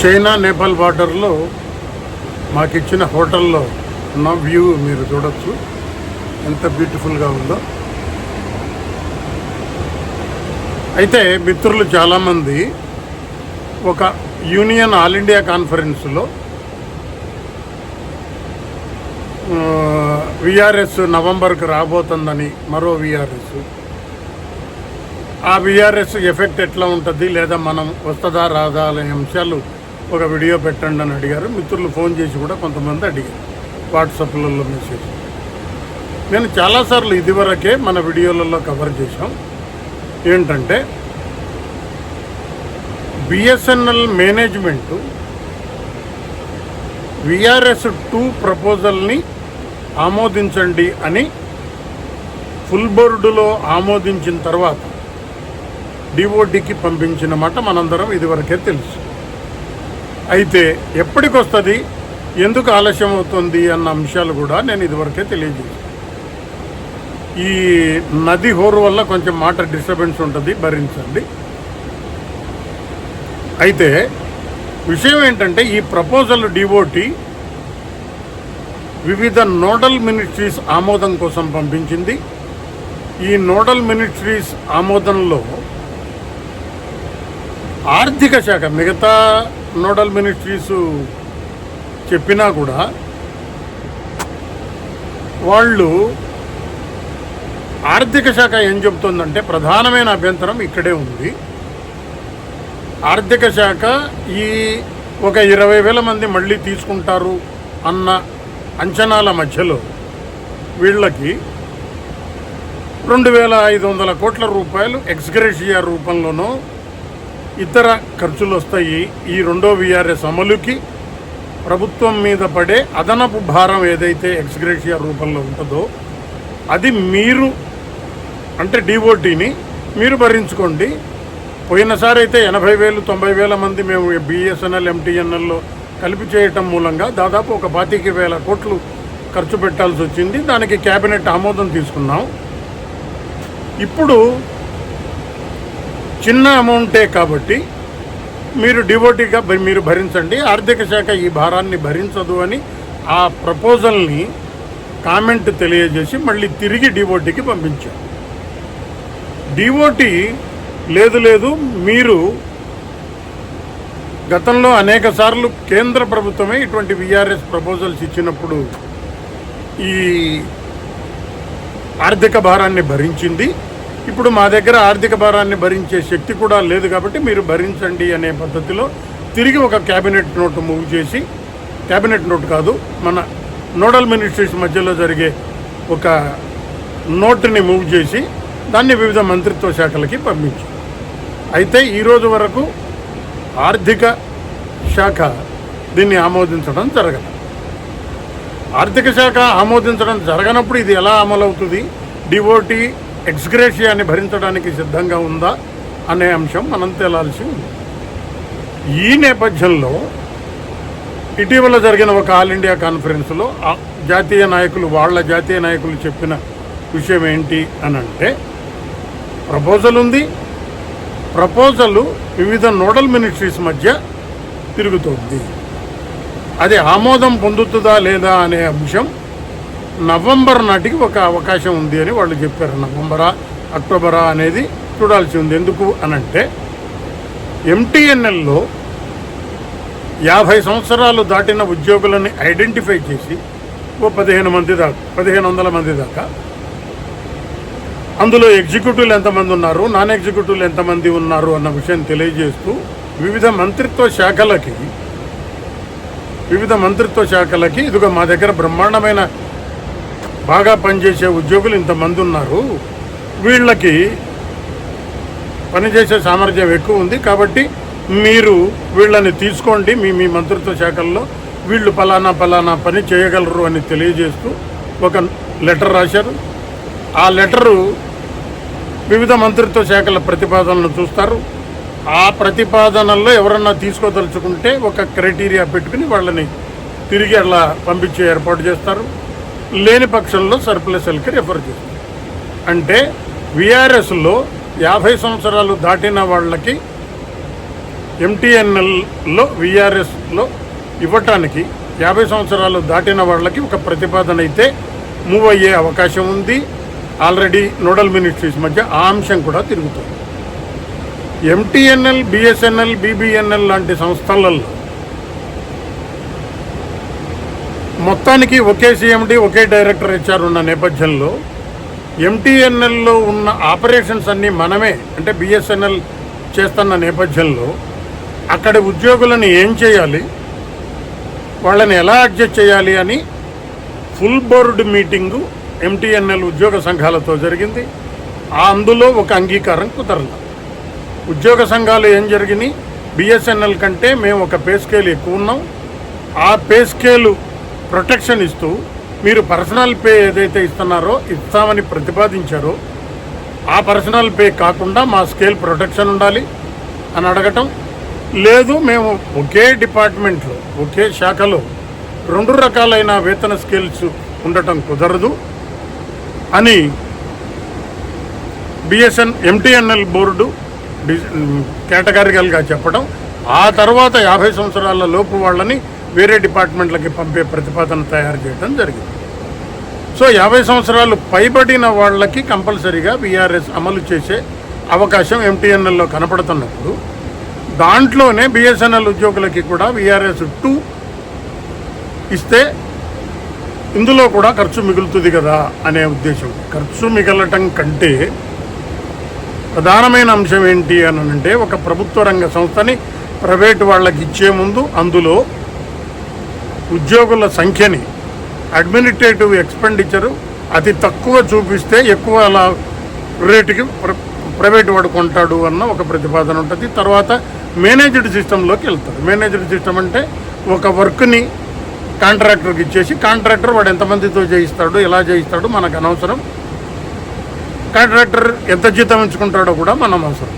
China Nepal బార్డర్లో మాకు ఇచ్చిన హోటల్లో ఉన్న వ్యూ మీరు చూడొచ్చు. ఎంత బ్యూటిఫుల్గా ఉందో. అయితే మిత్రులు చాలామంది ఒక యూనియన్ ఆల్ ఇండియా కాన్ఫరెన్స్లో విఆర్ఎస్ నవంబర్కి రాబోతుందని మరో విఆర్ఎస్ ఆ విఆర్ఎస్ ఎఫెక్ట్ ఎట్లా ఉంటుంది లేదా మనం వస్తుందా రాదా అనే అంశాలు ఒక వీడియో పెట్టండి అని అడిగారు. మిత్రులు ఫోన్ చేసి కూడా కొంతమంది అడిగారు. వాట్సాప్లలో మెసేజ్. నేను చాలాసార్లు ఇదివరకే మన వీడియోలలో కవర్ చేశాం. ఏంటంటే బిఎస్ఎన్ఎల్ మేనేజ్మెంటు విఆర్ఎస్ టూ ప్రపోజల్ని ఆమోదించండి అని ఫుల్ బోర్డులో ఆమోదించిన తర్వాత డిఓడికి పంపించిన మాట మనందరం ఇదివరకే తెలుసు. అయితే ఎప్పటికొస్తుంది? ఎందుకు ఆలస్యం అవుతుంది అన్న అంశాలు కూడా నేను ఇదివరకే తెలియజేశాను. ఈ నది హోరు వల్ల కొంచెం మాట డిస్టర్బెన్స్ ఉంటుంది భరించండి. అయితే విషయం ఏంటంటే ఈ ప్రపోజల్ డిఓటి వివిధ నోడల్ మినిస్ట్రీస్ ఆమోదం కోసం పంపించింది. ఈ నోడల్ మినిస్ట్రీస్ ఆమోదంలో ఆర్థిక శాఖ మిగతా నోడల్ మినిస్ట్రీస్ చెప్పినా కూడా వాళ్ళు ఆర్థిక శాఖ ఏం చెబుతుందంటే ప్రధానమైన అభ్యంతరం ఇక్కడే ఉంది. ఆర్థిక శాఖ ఈ ఒక ఇరవై వేల మంది మళ్ళీ తీసుకుంటారు అన్న అంచనాల మధ్యలో వీళ్ళకి రెండు వేల ఐదు వందల కోట్ల రూపాయలు ఎక్స్గ్రేషియా రూపంలోనో ఇతర ఖర్చులు వస్తాయి. ఈ రెండో విఆర్ఎస్ అమలుకి ప్రభుత్వం మీద పడే అదనపు భారం ఏదైతే ఎక్స్గ్రేషియా రూపంలో ఉంటుందో అది మీరు అంటే డిఓటీని మీరు భరించుకోండి. పోయినసారి అయితే ఎనభై వేలు తొంభై వేల మంది మేము బిఎస్ఎన్ఎల్ ఎంటీఎన్ఎల్లో కలిపి చేయటం మూలంగా దాదాపు ఒక పాతిక వేల కోట్లు ఖర్చు పెట్టాల్సి వచ్చింది. దానికి కేబినెట్ ఆమోదం తీసుకున్నాం. ఇప్పుడు చిన్న అమౌంటే కాబట్టి మీరు డివోటీగా మీరు భరించండి. ఆర్థిక శాఖ ఈ భారాన్ని భరించదు అని ఆ ప్రపోజల్ని కామెంట్ తెలియజేసి మళ్ళీ తిరిగి డివోటీకి పంపించారు. డివోటీ లేదు లేదు మీరు గతంలో అనేక సార్లు కేంద్ర ప్రభుత్వమే ఇటువంటి విఆర్ఎస్ ప్రపోజల్స్ ఇచ్చినప్పుడు ఈ ఆర్థిక భారాన్ని భరించింది. ఇప్పుడు మా దగ్గర ఆర్థిక భారాన్ని భరించే శక్తి కూడా లేదు కాబట్టి మీరు భరించండి అనే పద్ధతిలో తిరిగి ఒక క్యాబినెట్ నోట్ మూవ్ చేసి క్యాబినెట్ నోట్ కాదు మన నోడల్ మినిస్ట్రీస్ మధ్యలో జరిగే ఒక నోట్ని మూవ్ చేసి దాన్ని వివిధ మంత్రిత్వ శాఖలకి పంపించు. అయితే ఈరోజు వరకు ఆర్థిక శాఖ దీన్ని ఆమోదించడం జరగదు. ఆర్థిక శాఖ ఆమోదించడం జరగనప్పుడు ఇది ఎలా అమలవుతుంది? డివోటీ ఎక్స్గ్రేషియాన్ని భరించడానికి సిద్ధంగా ఉందా అనే అంశం మనం తేలాల్సి ఉంది. ఈ నేపథ్యంలో ఇటీవల జరిగిన ఒక ఆల్ ఇండియా కాన్ఫరెన్స్లో జాతీయ నాయకులు వాళ్ళ జాతీయ నాయకులు చెప్పిన విషయం ఏంటి అని అంటే ప్రపోజల్ ఉంది. ప్రపోజలు వివిధ నోడల్ మినిస్ట్రీస్ మధ్య తిరుగుతోంది. అది ఆమోదం పొందుతుందా లేదా అనే అంశం నవంబర్ నాటికి ఒక అవకాశం ఉంది అని వాళ్ళు చెప్పారు. నవంబరా అక్టోబరా అనేది చూడాల్సి ఉంది. ఎందుకు అనంటే ఎంటీఎన్ఎల్లో యాభై సంవత్సరాలు దాటిన ఉద్యోగులని ఐడెంటిఫై చేసి ఓ పదిహేను మంది దాకా పదిహేను వందల మంది దాకా. అందులో ఎగ్జిక్యూటివ్లు ఎంతమంది ఉన్నారు నాన్ ఎగ్జిక్యూటివ్లు ఎంతమంది ఉన్నారు అన్న విషయం తెలియజేస్తూ వివిధ మంత్రిత్వ శాఖలకి వివిధ మంత్రిత్వ శాఖలకి ఇదిగో మా దగ్గర బ్రహ్మాండమైన బాగా పనిచేసే ఉద్యోగులు ఇంతమంది ఉన్నారు. వీళ్ళకి పనిచేసే సామర్థ్యం ఎక్కువ ఉంది. కాబట్టి మీరు వీళ్ళని తీసుకోండి. మీ మీ మంత్రిత్వ శాఖల్లో వీళ్ళు పలానా పలానా పని చేయగలరు అని తెలియజేస్తూ ఒక లెటర్ రాశారు. ఆ లెటరు వివిధ మంత్రిత్వ శాఖల ప్రతిపాదనలు చూస్తారు. ఆ ప్రతిపాదనల్లో ఎవరన్నా తీసుకోదలుచుకుంటే ఒక క్రైటీరియా పెట్టుకుని వాళ్ళని తిరిగి అలా పంపించే ఏర్పాటు చేస్తారు. లేని పక్షంలో సర్ప్లస్ఎల్కి రిఫర్ చేస్తుంది. అంటే విఆర్ఎస్లో యాభై సంవత్సరాలు దాటిన వాళ్ళకి ఎంటీఎన్ఎల్లో విఆర్ఎస్లో ఇవ్వటానికి యాభై సంవత్సరాలు దాటిన వాళ్ళకి ఒక ప్రతిపాదన అయితే మూవ్ అయ్యే అవకాశం ఉంది. ఆల్రెడీ నోడల్ మినిస్ట్రీస్ మధ్య ఆ అంశం కూడా తిరుగుతుంది. ఎంటీఎన్ఎల్ బిఎస్ఎన్ఎల్ బీబీఎన్ఎల్ లాంటి సంస్థలలో మొత్తానికి ఒకే సీఎండి ఒకే డైరెక్టర్ హెచ్ఆర్ ఉన్న నేపథ్యంలో ఎంటీఎన్ఎల్లో ఉన్న ఆపరేషన్స్ అన్నీ మనమే అంటే బిఎస్ఎన్ఎల్ చేస్తున్న నేపథ్యంలో అక్కడ ఉద్యోగులను ఏం చేయాలి వాళ్ళని ఎలా అడ్జస్ట్ చేయాలి అని ఫుల్ బోర్డు మీటింగు ఎంటీఎన్ఎల్ ఉద్యోగ సంఘాలతో జరిగింది. ఆ అందులో ఒక అంగీకారం కుదరదు. ఉద్యోగ సంఘాలు ఏం జరిగినాయి? బిఎస్ఎన్ఎల్ కంటే మేము ఒక పే స్కేల్ ఎక్కువ ఉన్నాం. ఆ పే స్కేలు ప్రొటెక్షన్ ఇస్తూ మీరు పర్సనల్ పే ఏదైతే ఇస్తున్నారో ఇస్తామని ప్రతిపాదించారో. ఆ పర్సనల్ పే కాకుండా మా స్కేల్ ప్రొటెక్షన్ ఉండాలి అని అడగటం. లేదు మేము ఒకే డిపార్ట్మెంట్లో ఒకే శాఖలో రెండు రకాలైన వేతన స్కేల్స్ ఉండటం కుదరదు అని బిఎస్ఎన్ ఎంటీఎన్ఎల్ బోర్డు డి- కేటగారికల్గా చెప్పడం ఆ తర్వాత యాభై సంవత్సరాల లోపు వాళ్ళని వేరే డిపార్ట్మెంట్లకి పంపే ప్రతిపాదన తయారు చేయడం జరిగింది. సో యాభై సంవత్సరాలు పైబడిన వాళ్ళకి కంపల్సరీగా బీఆర్ఎస్ అమలు చేసే అవకాశం ఎంటీఎన్ఎల్లో కనపడుతున్నప్పుడు దాంట్లోనే బిఎస్ఎన్ఎల్ ఉద్యోగులకి కూడా బీఆర్ఎస్ టూ ఇస్తే ఇందులో కూడా ఖర్చు మిగులుతుంది కదా అనే ఉద్దేశం. ఖర్చు మిగలటం కంటే ప్రధానమైన అంశం ఏంటి అని అంటే ఒక ప్రభుత్వ రంగ సంస్థని ప్రైవేటు వాళ్ళకి ఇచ్చే ముందు అందులో ఉద్యోగుల సంఖ్యని అడ్మినిస్ట్రేటివ్ ఎక్స్పెండిచరు అతి తక్కువ చూపిస్తే ఎక్కువ అలా రేటుకి ప్ర- ప్రైవేట్ వాడు కొంటాడు అన్న ఒక ప్రతిపాదన ఉంటుంది. తర్వాత మేనేజ్డ్ సిస్టంలోకి వెళ్తారు. మేనేజ్డ్ సిస్టమ్ అంటే ఒక వర్క్ని కాంట్రాక్టర్కి ఇచ్చేసి కాంట్రాక్టర్ వాడు ఎంతమందితో చేయిస్తాడు ఎలా చేయిస్తాడు మనకు అనవసరం. కాంట్రాక్టర్ ఎంత జీతం ఉంచుకుంటాడో కూడా మనం అవసరం.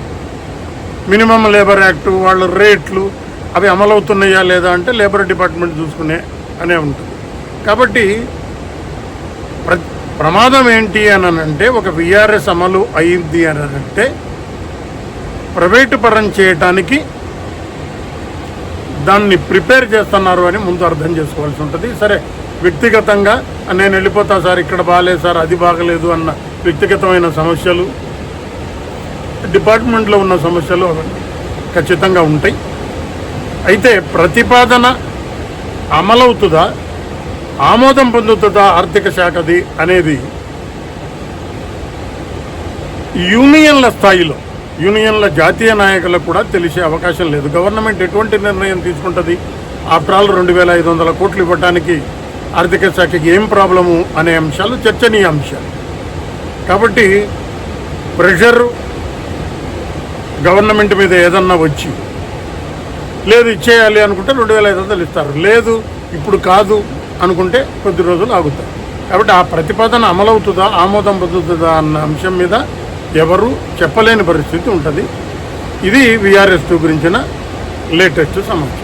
మినిమం లేబర్ యాక్టు వాళ్ళ రేట్లు అవి అమలవుతున్నాయా లేదా అంటే లేబర్ డిపార్ట్మెంట్ చూసుకునే అనే ఉంటుంది. కాబట్టి ప్ర ప్రమాదం ఏంటి అని అంటే ఒక విఆర్ఎస్ అమలు అయింది అని అంటే ప్రైవేటు పరం చేయటానికి దాన్ని ప్రిపేర్ చేస్తున్నారు అని ముందు అర్థం చేసుకోవాల్సి ఉంటుంది. సరే వ్యక్తిగతంగా నేను వెళ్ళిపోతా సార్ ఇక్కడ బాగాలేదు సార్ అది బాగలేదు అన్న వ్యక్తిగతమైన సమస్యలు డిపార్ట్మెంట్లో ఉన్న సమస్యలు అవన్నీ ఖచ్చితంగా ఉంటాయి. అయితే ప్రతిపాదన అమలవుతుందా? ఆమోదం పొందుతుందా ఆర్థిక శాఖది అనేది యూనియన్ల స్థాయిలో యూనియన్ల జాతీయ నాయకులకు కూడా తెలిసే అవకాశం లేదు. గవర్నమెంట్ ఎటువంటి నిర్ణయం తీసుకుంటుంది? ఆఫ్టర్ ఆల్ రెండు వేల ఐదు వందల కోట్లు ఇవ్వడానికి ఆర్థిక శాఖకి ఏం ప్రాబ్లము అనే అంశాలు చర్చనీయ అంశాలు. కాబట్టి ప్రెషర్ గవర్నమెంట్ మీద ఏదన్నా వచ్చి లేదు ఇచ్చేయాలి అనుకుంటే రెండు వేల ఐదు వందలు ఇస్తారు. లేదు ఇప్పుడు కాదు అనుకుంటే కొద్ది రోజులు ఆగుతారు. కాబట్టి ఆ ప్రతిపాదన అమలవుతుందా ఆమోదం పొందుతుందా అన్న అంశం మీద ఎవరు చెప్పలేని పరిస్థితి ఉంటుంది. ఇది విఆర్ఎస్ టూ గురించిన లేటెస్ట్ సమాచారం.